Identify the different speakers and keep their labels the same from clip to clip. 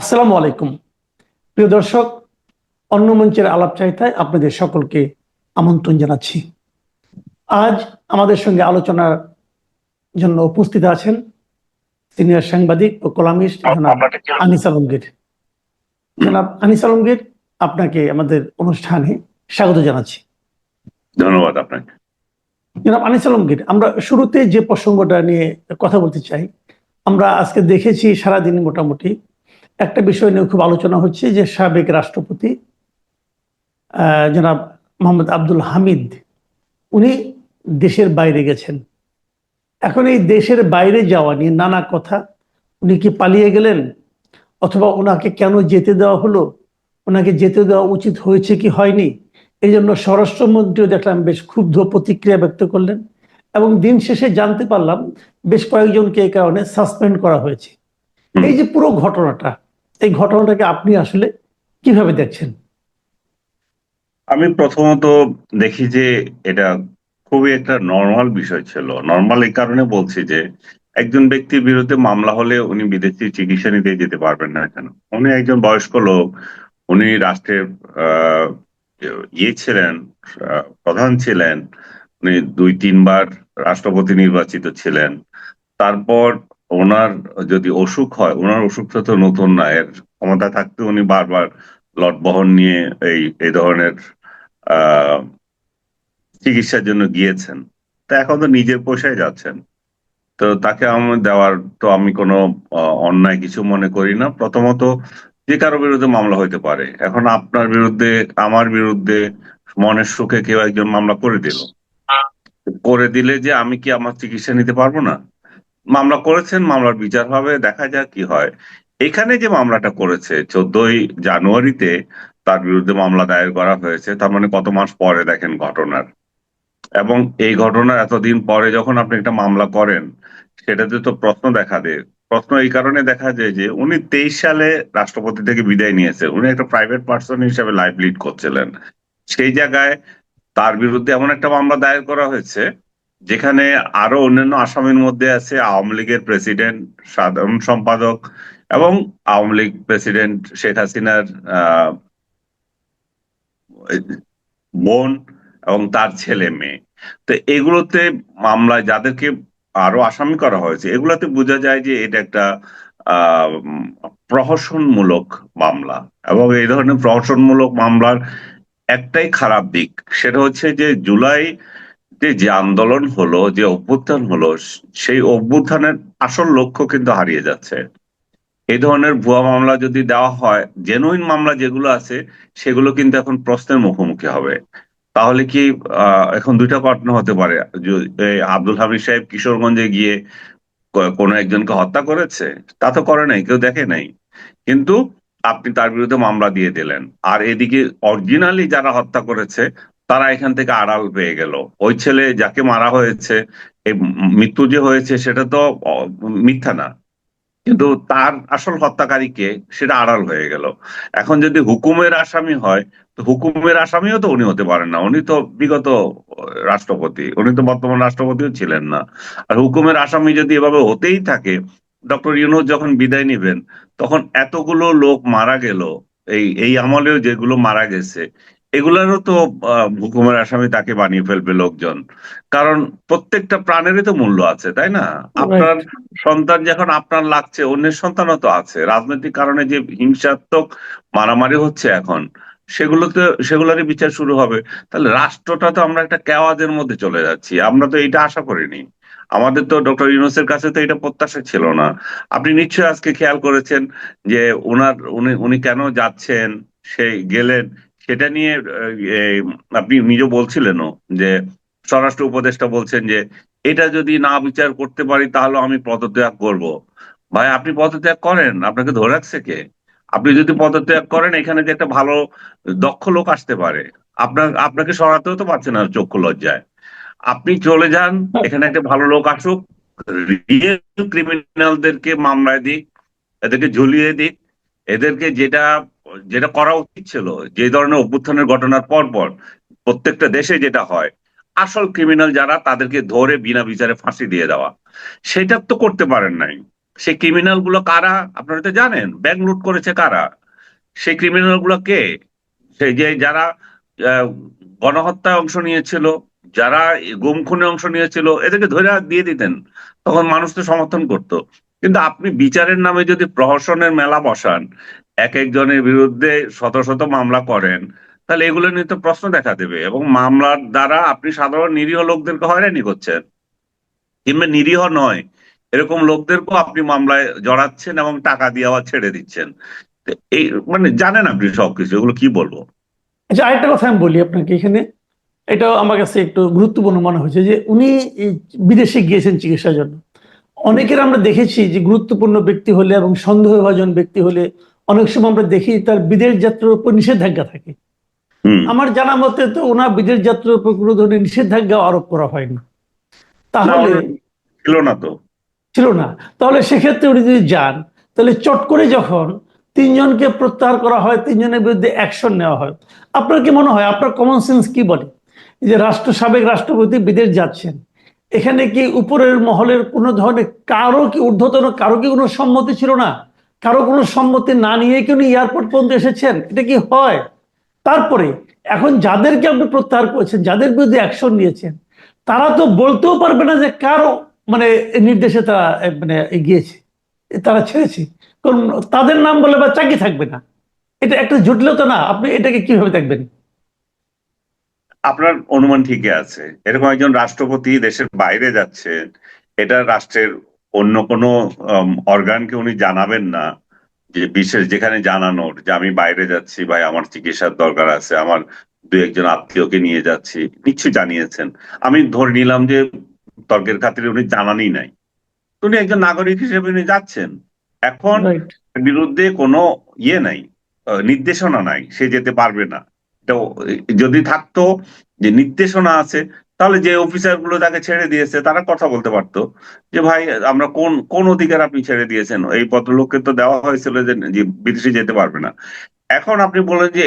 Speaker 1: আসসালামু আলাইকুম। প্রিয় দর্শক অন্য মঞ্চের আলাপ চাইতায় আপনাদের সকলকে আমন্ত্রণ জানাচ্ছি। আজ আমাদের সঙ্গে আলোচনার জন্য উপস্থিত আছেন সিনিয়র সাংবাদিক ও কলামিস্ট জনাব আনিস আলমগীর। জনাব আনিস আলমগীর আপনাকে আমাদের অনুষ্ঠানে স্বাগত জানাচ্ছি।
Speaker 2: ধন্যবাদ আপনাকে।
Speaker 1: জনাব আনিস আলমগীর আমরা শুরুতে যে প্রসঙ্গটা নিয়ে কথা বলতে চাই আমরা আজকে দেখেছি সারাদিন মোটামুটি একটা বিষয় নিয়ে খুব আলোচনা হচ্ছে যে সাবেক রাষ্ট্রপতি আহ, জনাব মোহাম্মদ আব্দুল হামিদ উনি দেশের বাইরে গেছেন। এখন এই দেশের বাইরে যাওয়া নিয়ে নানা কথা উনি কি পালিয়ে গেলেন? অথবা ওনাকে কেন যেতে দেওয়া হলো? ওনাকে যেতে দেওয়া উচিত হয়েছে কি হয়নি? এই জন্য স্বরাষ্ট্রমন্ত্রীও দেখলাম বেশ ক্ষুব্ধ প্রতিক্রিয়া ব্যক্ত করলেন এবং দিন শেষে জানতে পারলাম বেশ কয়েকজনকে এই কারণে সাসপেন্ড করা হয়েছে। এই যে পুরো ঘটনাটা এই ঘটনাটাকে আপনি আসলে কীভাবে দেখছেন?
Speaker 2: আমি প্রথমত দেখি যে এটা খুবই একটা নর্মাল বিষয় ছিল। নর্মাল এই কারণে বলছি যে একজন ব্যক্তির বিরুদ্ধে মামলা হলে উনি বিদেশি চিকিৎসা নিতে যেতে পারবেন না কেন? উনি একজন বয়স্ক লোক, উনি রাষ্ট্রের ইয়ে ছিলেন প্রধান ছিলেন, উনি দুই তিনবার রাষ্ট্রপতি নির্বাচিত ছিলেন। তারপর ওনার যদি অসুখ হয় ওনার অসুখটা তো নতুন না এর ক্ষমতা থাকতে উনি বারবার লট বহন নিয়ে এই এই ধরনের আহ চিকিৎসার জন্য গিয়েছেন। তা এখন তো নিজের পয়সায় যাচ্ছেন। তো তাকে আমার দেওয়ার তো আমি কোনো অন্যায় কিছু মনে করি না। প্রথমত যে কারও বিরুদ্ধে মামলা হইতে পারে। এখন আপনার বিরুদ্ধে আমার বিরুদ্ধে মনের সুখে কেউ একজন মামলা করে দিল। করে দিলে যে আমি কি আমার চিকিৎসা নিতে পারব না? মামলা করেছেন, মামলার বিচার হবে, দেখা যাক কি হয়। এখানে যে মামলাটা করেছে, চোদ্দই জানুয়ারিতে তার বিরুদ্ধে মামলা দায়ের করা হয়েছে, তার মানে কত মাস পরে দেখেন ঘটনার। এবং এই ঘটনার এতদিন পরে যখন আপনি একটা মামলা করেন, সেটাতে তো প্রশ্ন দেখা দেয়। প্রশ্ন এই কারণে দেখা যায় যে উনি তেইশ সালে রাষ্ট্রপতি থেকে বিদায় নিয়েছেন উনি একটা প্রাইভেট পার্সন হিসেবে লাইভ লিড করছিলেন। সেই জায়গায় তার বিরুদ্ধে এমন একটা মামলা দায়ের করা হয়েছে যেখানে আরও অন্যান্য আসামির মধ্যে আছে আওয়ামী লীগের প্রেসিডেন্ট, সাধারণ সম্পাদক এবং আওয়ামী লীগ প্রেসিডেন্ট শেখ হাসিনার বোন এবং তার ছেলে মেয়ে। তো এগুলোতে মামলায় যাদেরকে আরও আসামি করা হয়েছে, এগুলোতে বোঝা যায় যে এটা একটা প্রহসনমূলক মামলা এবং এই ধরনের প্রহসনমূলক মামলার একটাই খারাপ দিক, সেটা হচ্ছে যে জুলাই যে যে আন্দোলন হলো, যে অভ্যুত্থান হলো, সেই অভ্যুত্থানের আসল লক্ষ্য কিন্তু হারিয়ে যাচ্ছে। এই ধরনের ভুয়া মামলা যদি দেওয়া হয় জেনুইন মামলা যেগুলো আছে, সেগুলো কিন্তু এখন প্রশ্নের মুখোমুখি হবে। তাহলে কি এখন দুইটা ঘটনা হতে পারে? আব্দুল হামিদ সাহেব কিশোরগঞ্জে গিয়ে কোনো একজনকে হত্যা করেছে? তা তো করে নাই, কেউ দেখে নাই। কিন্তু আপনি তার বিরুদ্ধে মামলা দিয়ে দিলেন। আর এদিকে অরিজিনালি যারা হত্যা করেছে তারা এখান থেকে আড়াল পেয়ে গেল। ওই ছেলে যাকে মারা হয়েছে, এই মৃত্যু যে হয়েছে সেটা তো মিথ্যা না। কিন্তু তার আসল হত্যাকারীকে সেটা আড়াল হয়ে গেল। এখন যদি হুকুমের আসামি হয়, তো হুকুমের আসামিও তো উনি হতে পারেন না। উনি তো বিগত রাষ্ট্রপতি। উনি তো বর্তমান রাষ্ট্রপতিও ছিলেন না। আর হুকুমের আসামি যদি এভাবে হতেই থাকে, ডক্টর ইউনুস যখন বিদায় নিবেন, তখন এতগুলো লোক মারা গেল, এই এই আমলেও যেগুলো মারা গেছে এগুলোরও তো আহ, হুকুমের আসামি তাকে বানিয়ে ফেলবে লোকজন। কারণ প্রত্যেকটা প্রাণেরই তো মূল্য আছে তাই না? আপনার সন্তান যখন আপনার লাগছে অন্যের সন্তানও তো আছে। রাজনৈতিক কারণে যে হিংসাত্মক মারামারি হচ্ছে এখন সেগুলোতে সেগুলোরই বিচার শুরু হবে। তাহলে রাষ্ট্রটা তো আমরা একটা কেওয়াজের মধ্যে চলে যাচ্ছি। আমরা তো এটা আশা করিনি। আমাদের তো ডক্টর ইউনুসের কাছে তো এটা প্রত্যাশা ছিল না। আপনি নিশ্চয়ই আজকে খেয়াল করেছেন যে ওনার উনি উনি কেন যাচ্ছেন সেই গেলেন সেটা নিয়ে আপনি নিজে বলছিলেনও যে স্বরাষ্ট্র উপদেষ্টা বলছেন যে এটা যদি না বিচার করতে পারি তাহলে আমি পদত্যাগ করব। ভাই, আপনি পদত্যাগ করেন, আপনাকে ধরে রাখছে কে? আপনি যদি পদত্যাগ করেন, এখানে যে একটা ভালো, দক্ষ লোক আসতে পারে। আপনার, আপনাকে সরাতেও তো পারছে না চক্ষু লজ্জায়। আপনি চলে যান, এখানে একটা ভালো লোক আসুক রিয়েল ক্রিমিনালদেরকে মামলায় দিক, এদেরকে ঝুলিয়ে দিক, এদেরকে যেটা যেটা করা উচিত ছিল, যে ধরনের অভ্যুত্থানের ঘটনার পর পর প্রত্যেকটা দেশে যেটা হয়, আসল ক্রিমিনাল যারা তাদেরকে ধরে বিনা বিচারে ফাঁসি দিয়ে দেওয়া। সেটা তো করতে পারেন নাই। সেই ক্রিমিনালগুলো কারা? আপনারা তো জানেন ব্যাংক লুট করেছে কারা? সেই ক্রিমিনালগুলো কে? সেই যে যারা গণহত্যায় অংশ নিয়েছিল, যারা গুম খুনে অংশ নিয়েছিল, এদেরকে ধরে দিয়ে দিতেন। তখন মানুষ তো সমর্থন করত। কিন্তু আপনি বিচারের নামে যদি প্রহসনের মেলা বসান এক একজনের বিরুদ্ধে শত শত মামলা করেন, তাহলে এগুলো নিয়ে তো প্রশ্ন দেখা দেবে। এবং মামলার দ্বারা আপনি সাধারণ নিরীহ লোকদেরকে হয়রানি করছেন। কিংবা নিরীহ নয়, এরকম লোকদেরকেও আপনি মামলায় জড়াচ্ছেন এবং টাকা দিয়ে আবার ছেড়ে দিচ্ছেন। এই মানে জানেন আপনি সবকিছু, এগুলো কি বলব?
Speaker 1: আচ্ছা আরেকটা কথা আমি বলি আপনাকে এখানে। এটাও আমার কাছে একটু গুরুত্বপূর্ণ মনে হয়েছে যে উনি বিদেশে গিয়েছেন চিকিৎসার জন্য। অনেকের আমরা দেখেছি যে গুরুত্বপূর্ণ ব্যক্তি হলে এবং সন্দেহভাজন ব্যক্তি হলে অনেক সময় আমরা দেখি তার বিদেশ যাত্রার উপর নিষেধাজ্ঞা থাকে। আমার জানা মতে তো ওনার বিদেশ যাত্রার উপর কোনো ধরনের নিষেধাজ্ঞা আরোপ করা হয়নি তাহলে
Speaker 2: না, ছিল না তো।
Speaker 1: ছিল না। তাহলে সেক্ষেত্রে উনি যদি যান তাহলে চট করে যখন তিনজনকে প্রত্যাহার করা হয় তিনজনের বিরুদ্ধে অ্যাকশন নেওয়া হয়। আপনার কি মনে হয় আপনার কমন সেন্স কি বলে? যে রাষ্ট্র সাবেক রাষ্ট্রপতি বিদেশ যাচ্ছেন এখানে কি উপরের মহলের কোনো ধরনের কারও কি ঊর্ধ্বতন কারও কি কোনো সম্মতি ছিল না? কারও কোনো সম্মতি না নিয়ে কি উনি এয়ারপোর্ট পর্যন্ত এসেছেন? এটা কি হয়? তারপরে, এখন যাদেরকে আপনি প্রত্যাহার করেছেন, যাদের বিরুদ্ধে অ্যাকশন নিয়েছেন, তারা তো বলতেও পারবে না যে কারও মানে নির্দেশে তারা মানে এগিয়েছে তারা ছেড়েছে। কারণ তাদের নাম বলে বা চাকরি থাকবে না। এটা একটা জটিলতা না, আপনি এটাকে কীভাবে দেখবেন?
Speaker 2: আপনার অনুমান ঠিকই আছে। এরকম একজন রাষ্ট্রপতি দেশের বাইরে যাচ্ছে এটা রাষ্ট্রের অন্য কোনো অর্গানকে উনি জানাবেন না যে বিশেষ যেখানে জানানোর যে আমি বাইরে যাচ্ছি ভাই আমার চিকিৎসার দরকার আছে আমার দু একজন আত্মীয়কে নিয়ে যাচ্ছি। নিশ্চয়ই জানিয়েছেন। আমি ধরে নিলাম যে তর্কের খাতিরে উনি জানানই নাই। উনি একজন নাগরিক হিসেবে উনি যাচ্ছেন। এখন বিরুদ্ধে কোনো ইয়ে নাই নির্দেশনা নাই সে যেতে পারবে না। এটা যদি থাকতো যে নির্দেশনা আছে তাহলে যে অফিসারগুলো তাকে ছেড়ে দিয়েছে তারা কথা বলতে পারতো যে ভাই আমরা কোন কোন অধিকার আপনি ছেড়ে দিয়েছেন? এই ভদ্রলোককে তো দেওয়া হয়েছিল যে বিদেশে যেতে পারবে না। এখন আপনি বলেন যে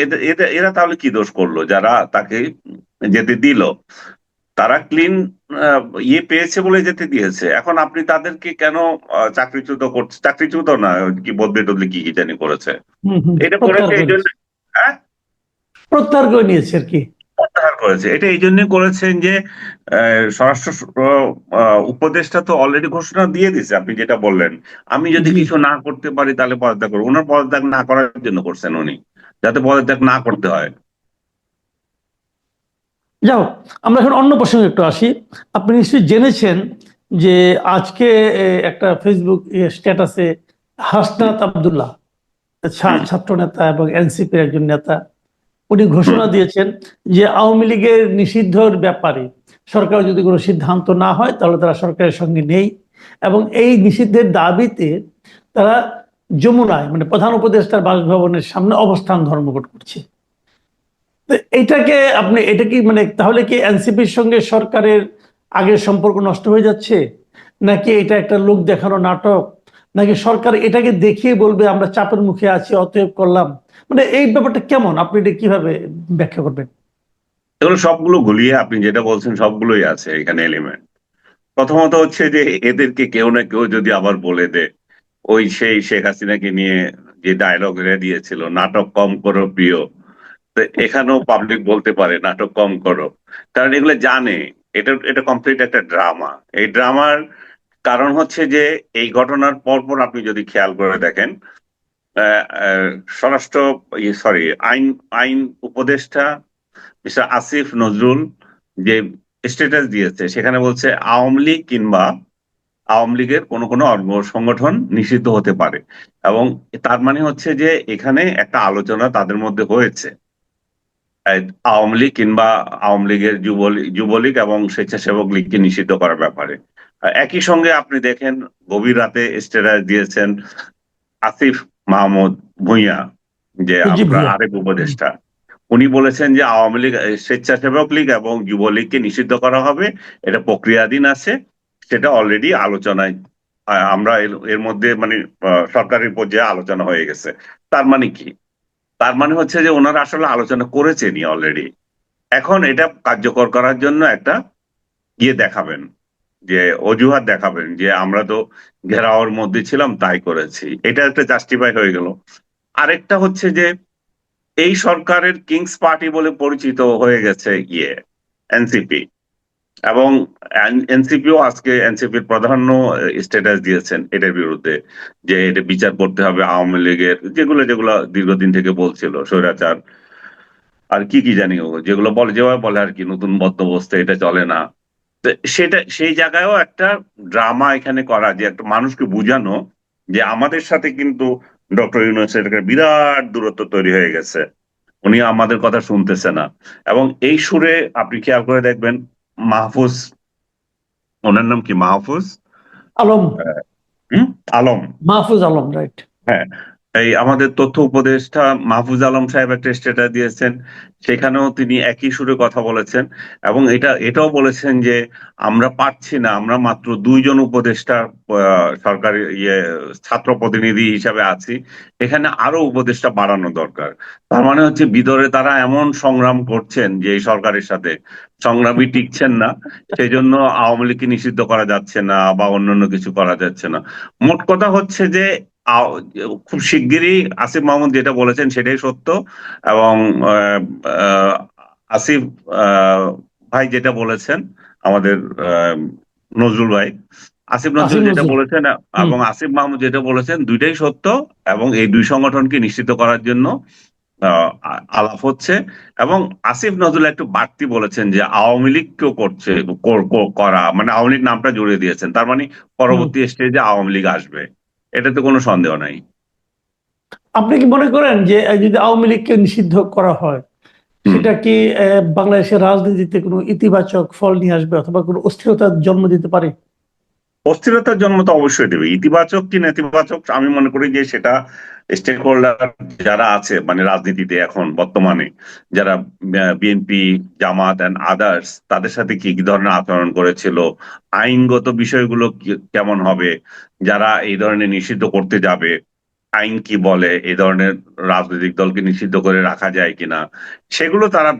Speaker 2: এরা তাহলে কি দোষ করল? যারা তাকে যেতে দিল তারা ক্লিন ইয়ে পেয়েছে বলে যেতে দিয়েছে। এখন আপনি তাদেরকে কেন চাকরিচ্যুত করছে চাকরিচ্যুত না কি বদলে টদলে কি কি জানি করেছে। এটা করেছে এই জন্য হ্যাঁ?
Speaker 1: প্রত্যাহার করে নিয়েছে আর কি।
Speaker 2: প্রত্যাহার করেছে। এটা এই জন্যই করেছেন যে স্বরাষ্ট্র উপদেষ্টা তো অলরেডি ঘোষণা দিয়ে দিছে আপনি যেটা বললেন। আমি যদি কিছু না করতে পারি তাহলে পদত্যাগ করব। ওনার পদত্যাগ না করার জন্য করছেন উনি যাতে পদত্যাগ না করতে হয়।
Speaker 1: যাও আমরা এখন অন্য প্রসঙ্গে একটু আসি। আপনি নিশ্চয়ই জেনেছেন যে আজকে একটা ফেসবুক স্ট্যাটাসে হাসনাত আবদুল্লাহ ছাত্র নেতা এবং এনসিপির একজন নেতা। উনি ঘোষণা দিয়েছেন যে আওয়ামী লীগের নিষিদ্ধর ব্যাপারে সরকার যদি কোনো সিদ্ধান্ত না হয় তাহলে তারা সরকারের সঙ্গে নেই। এবং এই নিষিদ্ধের দাবিতে তারা যমুনায় মানে প্রধান উপদেষ্টার বাসভবনের সামনে অবস্থান ধর্মঘট করছে। তো এটাকে আপনি এটা কি মানে তাহলে কি এনসিপির সঙ্গে সরকারের আগের সম্পর্ক নষ্ট হয়ে যাচ্ছে? নাকি এটা একটা লোক দেখানো নাটক? নাকি সরকার এটাকে দেখিয়ে বলবে আমরা চাপের মুখে আছি অতএব করলাম? মানে এই ব্যাপারটা কেমন? আপনি এটা কীভাবে ব্যাখ্যা করবেন?
Speaker 2: এগুলো সবগুলো গুলিয়ে আপনি যেটা বলছেন সবগুলোই আছে এখানে এলিমেন্ট প্রথমত হচ্ছে যে এদেরকে কেউ না কেউ যদি আবার বলে দে, ওই সেই শেখ হাসিনাকে নিয়ে যে ডায়লগ দিয়েছিল, নাটক কম করো প্রিয়। এখানেও পাবলিক বলতে পারে, নাটক কম করো। কারণ এগুলো জানে, এটা এটা কমপ্লিট একটা ড্রামা এই ড্রামার কারণ হচ্ছে যে এই ঘটনার পরপর আপনি যদি খেয়াল করে দেখেন স্বরাষ্ট্র সরি আইন আইন উপদেষ্টা মিস্টার আসিফ নজরুল যে স্ট্যাটাস দিয়েছে, সেখানে বলছে আওয়ামী লীগ কিংবা আওয়ামী লীগের কোনো কোনো সংগঠন নিষিদ্ধ হতে পারে। এবং তার মানে হচ্ছে যে এখানে একটা আলোচনা তাদের মধ্যে হয়েছে। আওয়ামী লীগ কিংবা আওয়ামী লীগের যুবলীগ এবং স্বেচ্ছাসেবক লীগকে নিষিদ্ধ করার ব্যাপারে। একই সঙ্গে আপনি দেখেন গভীর রাতে স্ট্যাটাস দিয়েছেন আসিফ মাহমুদ ভুঁইয়া যে আমরা আরেক উপদেষ্টা উনি বলেছেন যে আওয়ামী লীগ স্বেচ্ছাসেবক লীগ এবং যুবলীগকে নিষিদ্ধ করা হবে। এটা প্রক্রিয়াধীন আছে সেটা অলরেডি আলোচনায় আমরা এর- মধ্যে মানে আহ, সরকারি পর্যায়ে আলোচনা হয়ে গেছে। তার মানে কি? তার মানে হচ্ছে যে ওনারা আসলে আলোচনা করেছেনই অলরেডি এখন এটা কার্যকর করার জন্য একটা ইয়ে দেখাবেন। যে অজুহাত দেখাবেন যে আমরা তো ঘেরাওয়ার মধ্যে ছিলাম, তাই করেছি। এটা একটা জাস্টিফাই হয়ে গেল। আরেকটা হচ্ছে যে এই সরকারের কিংস পার্টি বলে পরিচিত হয়ে গেছে ইয়ে এনসিপি এবং এনসিপিও আজকে এনসিপির প্রাধান্য স্ট্যাটাস দিয়েছেন এটার বিরুদ্ধে, যে এটা বিচার করতে হবে আওয়ামী লীগের, যেগুলো যেগুলো দীর্ঘদিন থেকে বলছিল, স্বৈরাচার, আর কি কি জানি যেগুলো বলে, যেভাবে বলে আর কি, নতুন বন্দোবস্ত এটা চলে না। সেটা সেই জায়গায়ও একটা ড্রামা এখানে করা যে একটা মানুষকে বুঝানো যে আমাদের সাথে কিন্তু ডক্টর ইউনুসের একটা বিরাট দূরত্ব তৈরি হয়ে গেছে। উনি আমাদের কথা শুনতেছে না। এবং এই সুরে আপনি খেয়াল করে দেখবেন মাহফুজ ওনার নাম কি মাহফুজ?
Speaker 1: আলম।
Speaker 2: হুম? আলম।
Speaker 1: মাহফুজ আলম রাইট।
Speaker 2: এই আমাদের তথ্য উপদেষ্টা মাহফুজ আলম সাহেব একটা স্ট্যাটাস দিয়েছেন, সেখানেও তিনি একই সুরে কথা বলেছেন এবং এটা, এটাও বলেছেন যে আমরা পারছি না, আমরা মাত্র দুইজন উপদেষ্টা সরকারি ইয়ে ছাত্র প্রতিনিধি হিসাবে আছি, এখানে আরও উপদেষ্টা বাড়ানো দরকার। তার মানে হচ্ছে ভিতরে তারা এমন সংগ্রাম করছেন যে এই সরকারের সাথে সংগ্রামী টিকছেন না সেই জন্য আওয়ামী লীগকে নিষিদ্ধ করা যাচ্ছে না বা অন্যান্য কিছু করা যাচ্ছে না। মোট কথা হচ্ছে যে খুব শিগগিরই আসিফ মাহমুদ যেটা বলেছেন সেটাই সত্য এবং আসিফ আহ, ভাই যেটা বলেছেন আমাদের নজরুল ভাই। আসিফ নজরুল যেটা বলেছেন এবং আসিফ মাহমুদ যেটা বলেছেন দুইটাই সত্য এবং এই দুই সংগঠনকে নিশ্চিত করার জন্য আহ, আলাপ হচ্ছে। এবং আসিফ নজরুল একটু বাড়তি বলেছেন যে আওয়ামী লীগকেও করছে কর- কর- করা মানে আওয়ামী লীগ নামটা জড়িয়ে দিয়েছেন। তার মানে পরবর্তী স্টেজে আওয়ামী লীগ আসবে। এটাতে কোনো সন্দেহ নাই
Speaker 1: আপনি কি মনে করেন যে যদি আওয়ামী লীগকে নিষিদ্ধ করা হয়। সেটা কি বাংলাদেশের রাজনীতিতে কোনো ইতিবাচক ফল নিয়ে আসবে অথবা কোনো অস্থিরতার জন্ম দিতে পারে
Speaker 2: অস্থিরতার জন্ম তো অবশ্যই দেবে। ইতিবাচক কি নেতিবাচক, আমি মনে করি যে সেটা স্টেক হোল্ডার যারা আছে মানে রাজনীতিতে এখন, বর্তমানে, যারা বিএনপি জামাত অ্যান্ড আদার্স তাদের সাথে কি কি ধরনের আচরণ করেছিল, আইনগত বিষয়গুলো কেমন হবে, যারা এই ধরনের নিষিদ্ধ করতে যাবে আইন কি বলে? এই ধরনের রাজনৈতিক দলকে নিষিদ্ধ করে রাখা যায় কিনা? সেগুলো তারা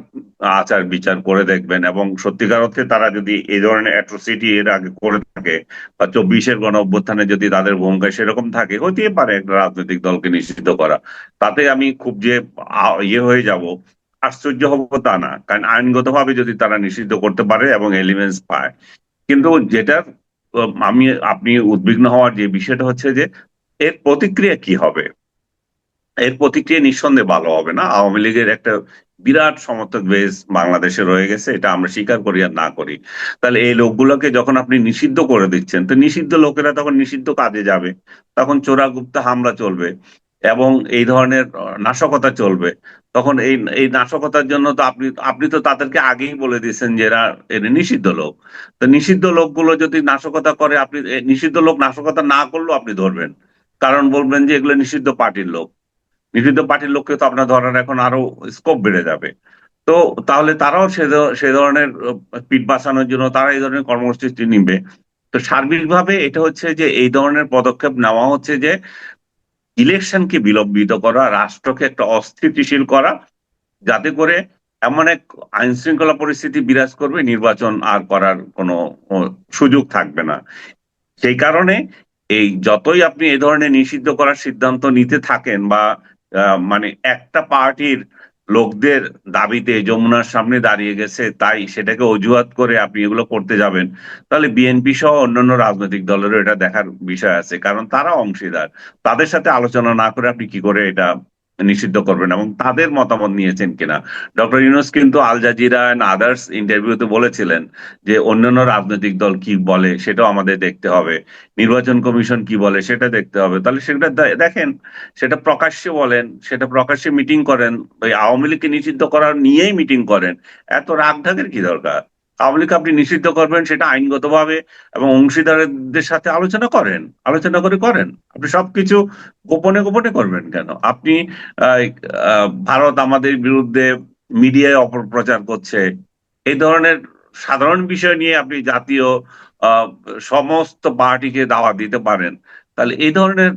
Speaker 2: আচার বিচার করে দেখবেন এবং সত্যিকার অর্থে তারা যদি এই ধরনের অ্যাট্রোসিটি এর আগে করে থাকে বা চব্বিশের গণ অভ্যুত্থানে যদি তাদের ভূমিকা সেরকম থাকে, হতেই পারে একটা রাজনৈতিক দলকে নিষিদ্ধ করা। তাতে আমি খুব যে ইয়ে হয়ে যাব, আশ্চর্য হব তা না। কারণ আইনগতভাবে যদি তারা নিষিদ্ধ করতে পারে এবং এলিমেন্টস পায়, কিন্তু যেটা আমি, আপনি উদ্বিগ্ন হওয়ার যে বিষয়টা হচ্ছে যে এর প্রতিক্রিয়া কি হবে? এর প্রতিক্রিয়া নিঃসন্দেহে ভালো হবে না। আওয়ামী লীগের একটা বিরাট সমর্থক বেস বাংলাদেশে রয়ে গেছে, এটা আমরা স্বীকার করি আর না করি। তাহলে এই লোকগুলোকে যখন আপনি নিষিদ্ধ করে দিচ্ছেন, তো নিষিদ্ধ লোকেরা তখন নিষিদ্ধ কাজে যাবে। তখন চোরাগুপ্তা হামলা চলবে এবং এই ধরনের নাশকতা চলবে। তখন এই এই নাশকতার জন্য তো আপনি আপনি তো তাদেরকে আগেই বলে দিয়েছেন যে এরা নিষিদ্ধ লোক। তো নিষিদ্ধ লোকগুলো যদি নাশকতা করে, আপনি নিষিদ্ধ লোক নাশকতা না করলেও আপনি ধরবেন। কারণ বলবেন যে এগুলো নিষিদ্ধ পার্টির লোক। নিষিদ্ধ পার্টির লোককে তো আপনার ধরার এখন আরও স্কোপ বেড়ে যাবে। তো তাহলে তারাও সে ধরনের পিঠ বাঁচানোর জন্য তারা এই ধরনের কর্মসূচি নিবে। তো সার্বিকভাবে এটা হচ্ছে যে এই ধরনের পদক্ষেপ নেওয়া হচ্ছে যে ইলেকশনকে বিলম্বিত করা, রাষ্ট্রকে একটা অস্থিতিশীল করা, যাতে করে এমন এক আইন শৃঙ্খলা পরিস্থিতি বিরাজ করবে, নির্বাচন আর করার কোনো সুযোগ থাকবে না। সেই কারণে এই যতই আপনি এ ধরনের নিষিদ্ধ করার সিদ্ধান্ত নিতে থাকেন বা মানে একটা পার্টির লোকদের দাবিতে যমুনার সামনে দাঁড়িয়ে গেছে তাই সেটাকে অজুহাত করে আপনি এগুলো করতে যাবেন, তাহলে বিএনপি সহ অন্যান্য রাজনৈতিক দলেরও এটা দেখার বিষয় আছে। কারণ তারা অংশীদার। তাদের সাথে আলোচনা না করে আপনি কি করে এটা নিষিদ্ধ করবেন এবং তাদের মতামত নিয়েছেন কিনা। ডক্টর ইউনুস কিন্তু আল জাজিরা এন্ড আদার্স ইন্টারভিউতে বলেছিলেন যে অন্যান্য রাজনৈতিক দল কি বলে সেটাও আমাদের দেখতে হবে। নির্বাচন কমিশন কি বলে সেটা দেখতে হবে। তাহলে সেটা দেখেন, সেটা প্রকাশ্যে বলেন, সেটা প্রকাশ্যে মিটিং করেন, ওই আওয়ামী লীগকে নিষিদ্ধ করার নিয়েই মিটিং করেন, এত রাগ ঢাকের কি দরকার? আওয়ামী আপনি নিষিদ্ধ করবেন, সেটা আইনগতভাবে এবং অংশীদারদের সাথে আলোচনা করেন, আলোচনা করে করেন। আপনি সবকিছু গোপনে গোপনে করবেন কেন? আপনি ভারত আমাদের বিরুদ্ধে মিডিয়ায় অপপ্রচার করছে। এই ধরনের সাধারণ বিষয় নিয়ে আপনি জাতীয় সমস্ত পার্টিকে দাওয়া দিতে পারেন। তাহলে এই ধরনের,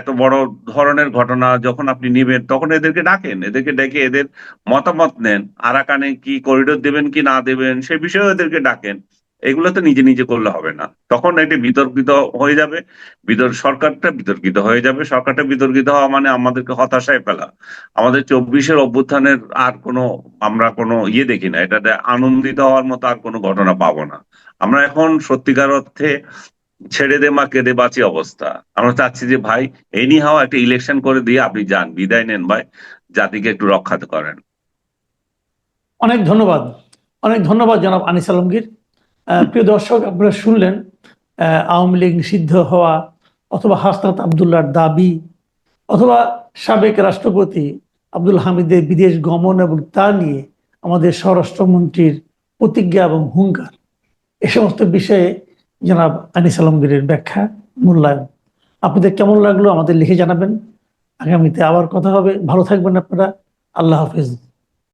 Speaker 2: এত বড় ধরনের ঘটনা যখন আপনি নেবেন, তখন এদেরকে ডাকেন, এদেরকে ডেকে এদের মতামত নেন, আরাকানে কি করিডোর দেবেন কি না দেবেন, সে বিষয়ে এদেরকে ডাকেন। এগুলো তো নিজে নিজে করলে হবে না। তখন এটি বিতর্কিত হয়ে যাবে বিতর্ক সরকারটা বিতর্কিত হয়ে যাবে। সরকারটা বিতর্কিত হওয়া মানে আমাদেরকে হতাশায় ফেলা। আমাদের চব্বিশের অভ্যুত্থানের আর কোনো, আমরা কোনো ইয়ে দেখি না। এটাতে আনন্দিত হওয়ার মতো আর কোনো ঘটনা পাবো না। আমরা এখন সত্যিকার অর্থে ছেড়ে দে মা কেঁদে বাঁচি অবস্থা। আমরা চাচ্ছি যে ভাই এনি হাও একটা ইলেকশন করে দিয়ে আপনি যান বিদায় নেন ভাই জাতিকে একটু রক্ষাতে করেন।
Speaker 1: অনেক ধন্যবাদ। অনেক ধন্যবাদ জনাব আনিস আলমগীর। প্রিয় দর্শক আপনারা শুনলেন আওয়ামী লীগ নিষিদ্ধ হওয়া অথবা হাসনাত আবদুল্লাহর দাবি অথবা সাবেক রাষ্ট্রপতি আব্দুল হামিদের বিদেশ গমন এবং তা নিয়ে আমাদের স্বরাষ্ট্রমন্ত্রীর প্রতিজ্ঞা এবং হুঙ্কার। এ সমস্ত বিষয়ে জনাব আনিস আলমগীরের ব্যাখ্যা, মূল্যায়ন। আপনাদের কেমন লাগল আমাদের লিখে জানাবেন। আগামীতে আবার কথা হবে। ভালো থাকবেন আপনারা। আল্লাহ হাফিজ।